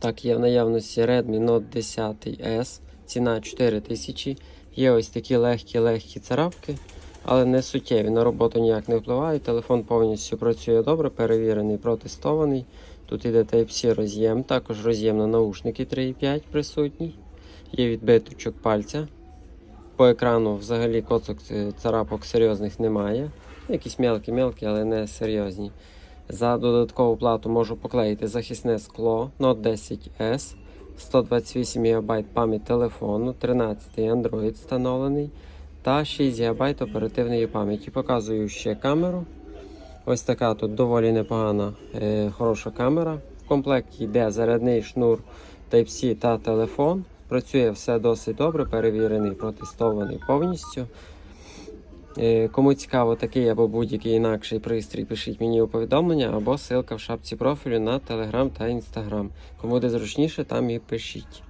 Так, є в наявності Redmi Note 10 S, ціна 4000. Є ось такі легкі-легкі царапки, але не суттєві. На роботу ніяк не впливають. Телефон повністю працює добре, перевірений, протестований. Тут іде Type-C роз'єм, також роз'єм на наушники 3.5 присутній. Є відбиточок пальця. По екрану взагалі коцок е, царапок серйозних немає. Якісь мелкі-мелкі, але не серйозні. За додаткову плату можу поклеїти захисне скло Note 10S, 128 ГБ пам'ять телефону, 13 Android встановлений та 6 ГБ оперативної пам'яті. Показую ще камеру. Ось така тут доволі непогана, е, хороша камера. В комплекті йде зарядний шнур Type-C та телефон. Працює все досить добре, перевірений, протестований повністю. Е, Кому цікаво такий або будь-який інакший пристрій, пишіть мені у повідомлення або ссылка в шапці профілю на Telegram та Instagram. Кому буде зручніше, там і пишіть.